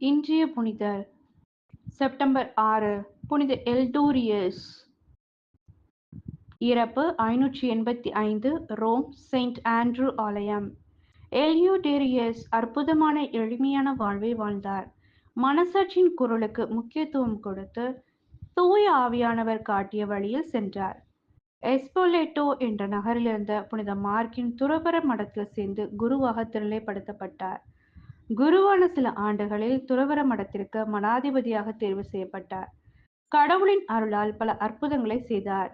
இன்றைய புனிதர். செப்டம்பர் ஆறு புனித எல்டூரியஸ். இறப்பு ஐநூற்றி எண்பத்தி ஐந்து ரோம் செயின்ட் ஆண்ட்ரூ ஆலயம். எல்யூடேரியஸ் அற்புதமான எளிமையான வாழ்வை வாழ்ந்தார். மனசாட்சியின் குரலுக்கு முக்கியத்துவம் கொடுத்து தூய ஆவியானவர் காட்டிய வழியில் சென்றார். எஸ்போலேட்டோ என்ற நகரிலிருந்த புனித மார்க்கின் துறவர மடத்தில் சேர்ந்து குருவாக திருநிலைப்படுத்தப்பட்டார் குருவான சில ஆண்டுகளில் துறவர மடத்திற்கு மனாதிபதியாக தேர்வு செய்யப்பட்டார். கடவுளின் அருளால் பல அற்புதங்களை செய்தார்.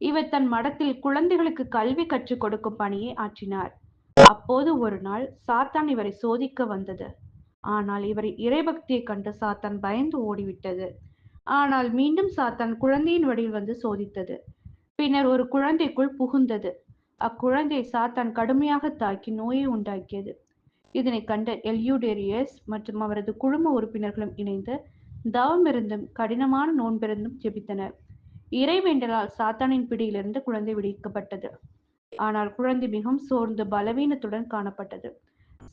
இவர் தன் மடத்தில் குழந்தைகளுக்கு கல்வி கற்றுக் கொடுக்கும் பணியை ஆற்றினார். அப்போது ஒரு நாள் சாத்தான் இவரை சோதிக்க வந்தது. ஆனால் இவரின் இறைபக்தியை கண்டு சாத்தான் பயந்து ஓடிவிட்டது. ஆனால் மீண்டும் சாத்தான் குழந்தையின் வடிவில் வந்து சோதித்தது. பின்னர் ஒரு குழந்தைக்குள் புகுந்தது. அக்குழந்தையை சாத்தான் கடுமையாக தாக்கி நோயை உண்டாக்கியது. இதனை கண்ட எல்யூடேரியஸ் மற்றும் அவரது குழும உறுப்பினர்களும் இணைந்து தவமிருந்தும் கடினமான நோன்பிருந்தும் ஜெபித்தனர். இறைவேண்டலால் சாத்தானின் பிடியிலிருந்து குழந்தை விடுவிக்கப்பட்டது. ஆனால் குழந்தை மிகவும் சோர்ந்து பலவீனத்துடன் காணப்பட்டது.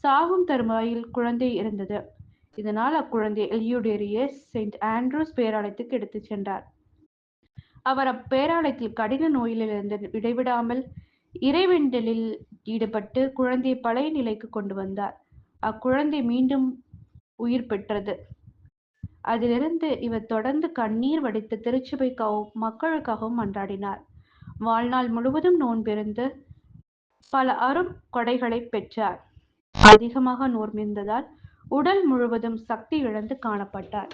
சாகும் தருமாயில் குழந்தை இருந்தது. இதனால் அக்குழந்தை எல்யூடேரியஸ் செயின்ட் ஆண்ட்ரூஸ் பேராலயத்துக்கு எடுத்துச் சென்றார். அவர் அப்பேராலயத்தில் கடின நோயிலிருந்து இடைவிடாமல் இறைவெண்டலில் ஈடுபட்டு குழந்தையை பழைய நிலைக்கு கொண்டு வந்தார். அக்குழந்தை மீண்டும் உயிர் பெற்றது. அதிலிருந்து இவர் தொடர்ந்து கண்ணீர் வடித்து திருச்சபைக்காகவும் மக்களுக்காகவும் மன்றாடினார். வாழ்நாள் முழுவதும் நோன்பிருந்து பல அரும் கொடைகளை பெற்றார். அதிகமாக நோர்மிருந்ததால் உடல் முழுவதும் சக்தி இழந்து காணப்பட்டார்.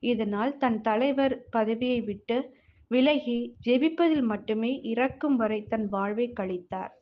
இதனால் தன் தலைவர் பதவியை விட்டு விலகி ஜெபிப்பதில் மட்டுமே இறக்கும் வரை தன் வாழ்வை கழித்தார்.